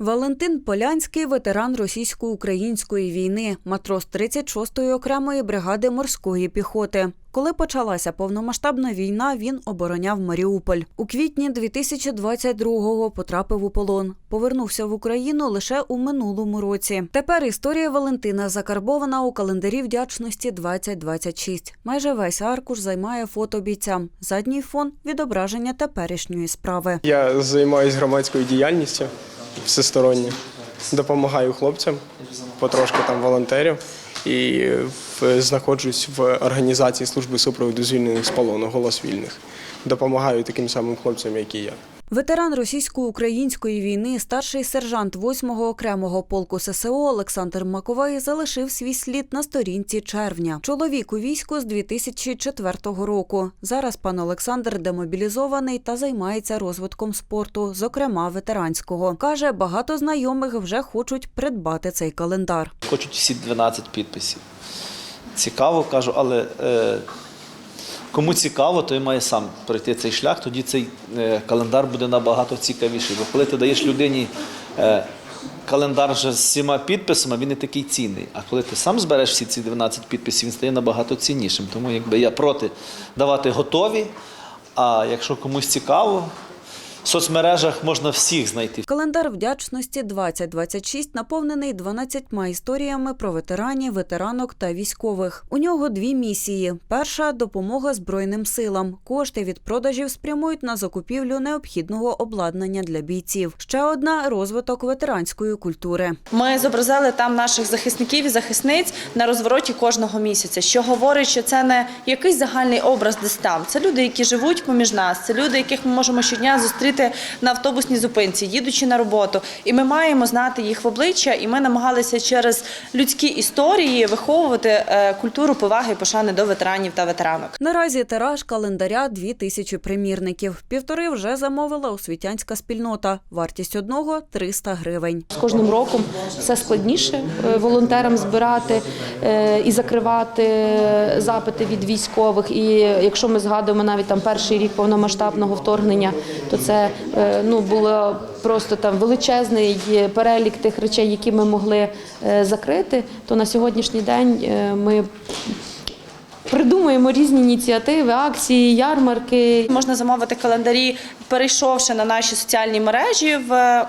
Валентин Полянський ветеран російсько-української війни, матрос 36-ї окремої бригади морської піхоти. Коли почалася повномасштабна війна, він обороняв Маріуполь. У квітні 2022-го потрапив у полон. Повернувся в Україну лише у минулому році. Тепер історія Валентина закарбована у календарі вдячності 2026. Майже весь аркуш займає фото бійця. Задній фон відображення теперішньої справи. Я займаюся громадською діяльністю всесторонньо. Допомагаю хлопцям, потрошки там волонтерів і знаходжусь в організації служби супроводу звільнених з полону голос вільних. Допомагаю таким самим хлопцям, як і я. Ветеран російсько-української війни, старший сержант 8-го окремого полку ССО Олександр Маковей залишив свій слід на сторінці червня. Чоловік у війську з 2004 року. Зараз пан Олександр демобілізований та займається розвитком спорту, зокрема ветеранського. Каже, багато знайомих вже хочуть придбати цей календар. Хочуть всі 12 підписів. Цікаво, кажу, але е, кому цікаво, той має сам пройти цей шлях, тоді цей е, календар буде набагато цікавіший. Бо коли ти даєш людині е, календар вже з всіма підписами, він не такий цінний. А коли ти сам збереш всі ці 12 підписів, він стає набагато ціннішим. Тому якби я проти давати готові. А якщо комусь цікаво, соцмережах можна всіх знайти. Календар вдячності 2026 наповнений 12 історіями про ветеранів, ветеранок та військових. У нього дві місії: перша допомога Збройним силам. Кошти від продажів спрямують на закупівлю необхідного обладнання для бійців. Ще одна розвиток ветеранської культури. Ми зобразили там наших захисників і захисниць на розвороті кожного місяця, що говорить, що це не якийсь загальний образ десь там. Це люди, які живуть поміж нас, це люди, яких ми можемо щодня зустріти на автобусній зупинці, їдучи на роботу. І ми маємо знати їх в обличчя, і ми намагалися через людські історії виховувати е, культуру поваги і пошани до ветеранів та ветеранок. Наразі тираж календаря 2 тисячі примірників. Півтори вже замовила освітянська спільнота. Вартість одного 300 гривень. З кожним роком все складніше е, волонтерам збирати е, і закривати запити від військових. І якщо ми згадуємо навіть там перший рік повномасштабного вторгнення, то це ну було просто там величезний перелік тих речей, які ми могли е, закрити. То на сьогоднішній день е, ми придумуємо різні ініціативи, акції, ярмарки. Можна замовити календарі, перейшовши на наші соціальні мережі в.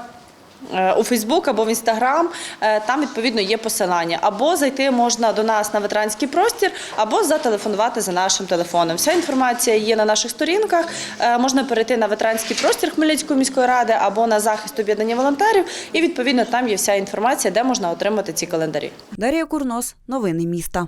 Е, У Фейсбук або в Інстаграм Е, там відповідно є посилання. Або зайти можна до нас на ветеранський простір, або зателефонувати за нашим телефоном. Вся інформація є на наших сторінках. Е, Можна перейти на ветеранський простір Хмельницької міської ради або на захист об'єднання волонтерів. І відповідно там є вся інформація, де можна отримати ці календарі. Дар'я Курнос, новини міста.